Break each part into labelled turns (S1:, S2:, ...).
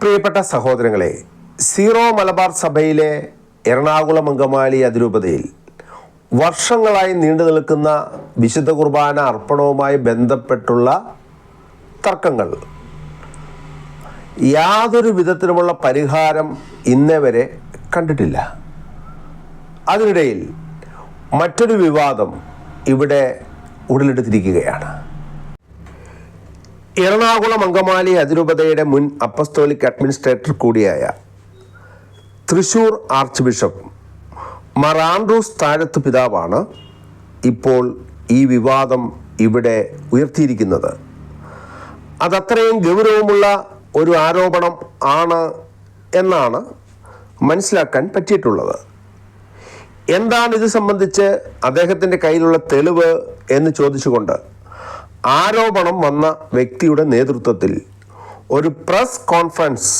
S1: പ്രിയപ്പെട്ട സഹോദരങ്ങളെ സീറോ മലബാർ സഭയിലെ എറണാകുളം അങ്കമാലി അതിരൂപതയിൽ വർഷങ്ങളായി നീണ്ടു നിൽക്കുന്ന വിശുദ്ധ കുർബാന അർപ്പണവുമായി ബന്ധപ്പെട്ടുള്ള തർക്കങ്ങൾ. യാതൊരു വിധത്തിലുമുള്ള പരിഹാരം ഇന്നേ വരെ കണ്ടിട്ടില്ല. അതിനിടയിൽ മറ്റൊരു വിവാദം ഇവിടെ ഉടലെടുത്തിരിക്കുകയാണ്. എറണാകുളം അങ്കമാലി അതിരൂപതയുടെ മുൻ അപ്പസ്തോലിക് അഡ്മിനിസ്ട്രേറ്റർ കൂടിയായ Thrissur archbishop Mar Andrews Thazhath പിതാവാണ് ഇപ്പോൾ ഈ വിവാദം ഇവിടെ ഉയർത്തിയിരിക്കുന്നത്. അതത്രയും ഗൗരവമുള്ള ഒരു ആരോപണം ആണ് എന്നാണ് മനസ്സിലാക്കാൻ പറ്റിയിട്ടുള്ളത്. എന്താണ് ഇത് സംബന്ധിച്ച് അദ്ദേഹത്തിന്റെ കയ്യിലുള്ള തെളിവ് എന്ന് ചോദിച്ചുകൊണ്ട് ആരോപണം വന്ന വ്യക്തിയുടെ നേതൃത്വത്തിൽ ഒരു പ്രസ് കോൺഫറൻസ്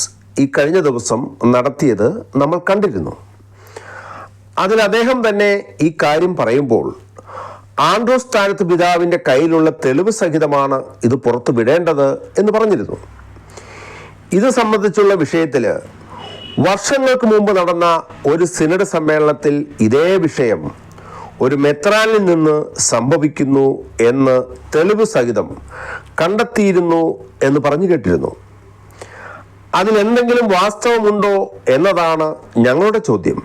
S1: ഈ കഴിഞ്ഞ ദിവസം നടത്തിയത് നമ്മൾ കണ്ടിരുന്നു. അതിൽ അദ്ദേഹം തന്നെ ഈ കാര്യം പറയുമ്പോൾ ആൻഡ്രോസ് സ്ഥാനത്ത് പിതാവിന്റെ കയ്യിലുള്ള തെളിവ് സഹിതമാണ് ഇത് പുറത്തു വിടേണ്ടത് എന്ന് പറഞ്ഞിരുന്നു. ഇത് സംബന്ധിച്ചുള്ള വിഷയത്തിൽ വർഷങ്ങൾക്ക് മുമ്പ് നടന്ന ഒരു സിനഡ് സമ്മേളനത്തിൽ ഇതേ വിഷയം ഒരു മെത്രാനിൽ നിന്ന് സംഭവിക്കുന്നു എന്ന് തെളിവ് സഹിതം കണ്ടെത്തിയിരുന്നു എന്ന് പറഞ്ഞു കേട്ടിരുന്നു. അതിലെന്തെങ്കിലും വാസ്തവമുണ്ടോ എന്നതാണ് ഞങ്ങളുടെ ചോദ്യം.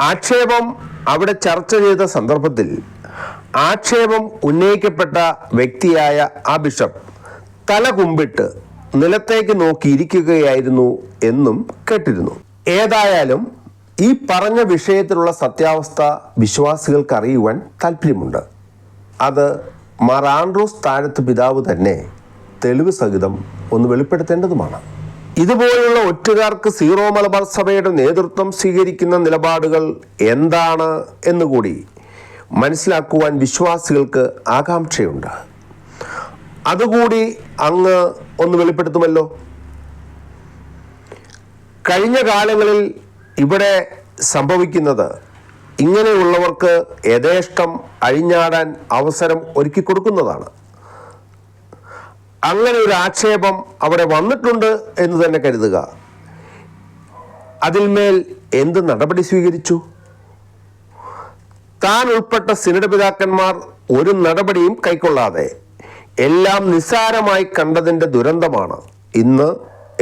S1: ആക്ഷേപം അവിടെ ചർച്ച ചെയ്ത സന്ദർഭത്തിൽ ആക്ഷേപം ഉന്നയിക്കപ്പെട്ട വ്യക്തിയായ ആ ബിഷപ്പ് തല കുമ്പിട്ട് നിലത്തേക്ക് നോക്കിയിരിക്കുകയായിരുന്നു എന്നും കേട്ടിരുന്നു. ഏതായാലും ഈ പറഞ്ഞ വിഷയത്തിലുള്ള സത്യാവസ്ഥ വിശ്വാസികൾക്ക് അറിയുവാൻ താല്പര്യമുണ്ട്. അത് മാർ ആൻഡ്രൂസ് താഴത്ത് പിതാവ് തന്നെ തെളിവ് സഹിതം ഒന്ന് വെളിപ്പെടുത്തേണ്ടതുമാണ്. ഇതുപോലുള്ള ഒറ്റുകാർക്ക് സീറോ മലബാർ സഭയുടെ നേതൃത്വം സ്വീകരിക്കുന്ന നിലപാടുകൾ എന്താണ് എന്നുകൂടി മനസ്സിലാക്കുവാൻ വിശ്വാസികൾക്ക് ആകാംക്ഷയുണ്ട്. അതുകൂടി അങ്ങ് ഒന്ന് വെളിപ്പെടുത്തുമല്ലോ. കഴിഞ്ഞ കാലങ്ങളിൽ ഇവിടെ സംഭവിക്കുന്നത്. ഇങ്ങനെയുള്ളവർക്ക് യഥേഷ്ടം അഴിഞ്ഞാടാൻ അവസരം ഒരുക്കി കൊടുക്കുന്നതാണ്. അങ്ങനെ ഒരു ആക്ഷേപം അവിടെ വന്നിട്ടുണ്ട് എന്ന് തന്നെ കരുതുക. അതിന്മേൽ എന്ത് നടപടി സ്വീകരിച്ചു? താൻ ഉൾപ്പെട്ട സിനഡ് പിതാക്കന്മാർ ഒരു നടപടിയും കൈക്കൊള്ളാതെ എല്ലാം നിസ്സാരമായി കണ്ടതിന്റെ ദുരന്തമാണ് ഇന്ന്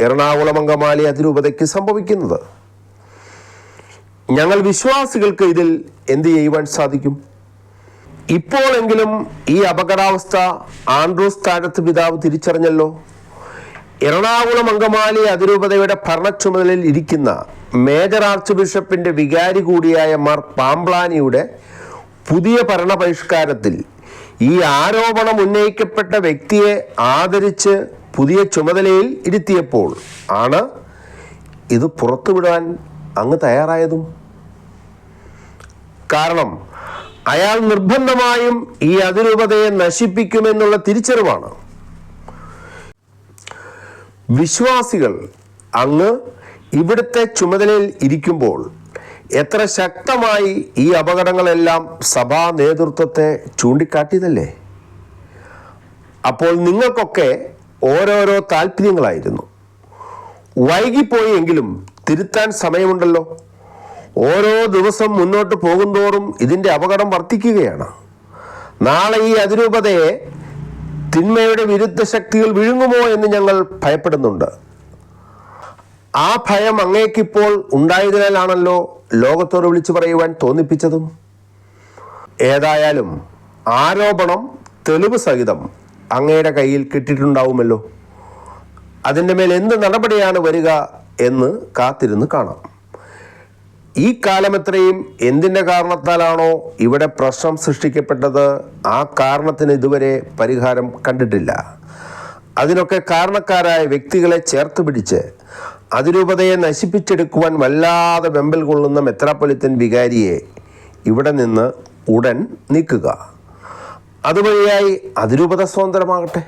S1: എറണാകുളം അങ്കമാലി അതിരൂപതയ്ക്ക് സംഭവിക്കുന്നത്. ഞങ്ങൾ വിശ്വാസികൾക്ക് ഇതിൽ എന്ത് ചെയ്യുവാൻ സാധിക്കും? ഇപ്പോഴെങ്കിലും ഈ അപകടാവസ്ഥ ആൻഡ്രൂസ് താഴത്ത് പിതാവ് തിരിച്ചറിഞ്ഞല്ലോ. എറണാകുളം അങ്കമാലി അതിരൂപതയുടെ ഭരണച്ചുമതലയിൽ ഇരിക്കുന്ന മേജർ ആർച്ച് ബിഷപ്പിന്റെ വികാരി കൂടിയായ മാർ പാംപ്ലാനിയുടെ പുതിയ ഭരണപരിഷ്കാരത്തിൽ ഈ ആരോപണം ഉന്നയിക്കപ്പെട്ട വ്യക്തിയെ ആദരിച്ച് പുതിയ ചുമതലയിൽ ഇരുത്തിയപ്പോൾ ആണ് ഇത് പുറത്തുവിടാൻ അങ്ങ് തയ്യാറായതും. കാരണം അയാൾ നിർബന്ധമായും ഈ അതിരൂപതയെ നശിപ്പിക്കുമെന്നുള്ള തിരിച്ചറിവാണ്. വിശ്വാസികൾ അങ്ങ് ഇവിടുത്തെ ചുമതലയിൽ ഇരിക്കുമ്പോൾ എത്ര ശക്തമായി ഈ അപകടങ്ങളെല്ലാം സഭാ നേതൃത്വത്തെ ചൂണ്ടിക്കാട്ടിയതല്ലേ? അപ്പോൾ നിങ്ങൾക്കൊക്കെ ഓരോരോ താല്പര്യങ്ങളായിരുന്നു വൈകിപ്പോയെങ്കിലും തിരുത്താൻ സമയമുണ്ടല്ലോ. ഓരോ ദിവസം മുന്നോട്ട് പോകുന്തോറും ഇതിന്റെ അപകടം വർദ്ധിക്കുകയാണ്. നാളെ ഈ അതിരൂപതയെ തിന്മയുടെ വിരുദ്ധ ശക്തികൾ വിഴുങ്ങുമോ എന്ന് ഞങ്ങൾ ഭയപ്പെടുന്നുണ്ട്. ആ ഭയം അങ്ങേക്കിപ്പോൾ ഉണ്ടായതിനാലാണല്ലോ ലോകത്തോട് വിളിച്ചു പറയുവാൻ തോന്നിപ്പിച്ചതും. ഏതായാലും ആരോപണം തെളിവ് സഹിതം അങ്ങയുടെ കയ്യിൽ കിട്ടിയിട്ടുണ്ടാവുമല്ലോ. അതിന്റെ മേൽ എന്ത് നടപടിയാണ് വരിക എന്ന് കാത്തിരുന്ന് കാണാം. ഈ കാലമത്രയും എന്തിന്റെ കാരണത്താലാണോ ഇവിടെ പ്രശ്നം സൃഷ്ടിക്കപ്പെട്ടത്? ആ കാരണത്തിന് ഇതുവരെ പരിഹാരം കണ്ടിട്ടില്ല. അതിനൊക്കെ കാരണക്കാരായ വ്യക്തികളെ ചേർത്ത് പിടിച്ച് അതിരൂപതയെ നശിപ്പിച്ചെടുക്കുവാൻ വല്ലാതെ വെമ്പൽ കൊള്ളുന്ന മെത്രാപ്പൊലിത്തൻ വികാരിയെ ഇവിടെ നിന്ന് ഉടൻ നീക്കുക. അതുവഴിയായി അതിരൂപത സ്വതന്ത്രമാകട്ടെ.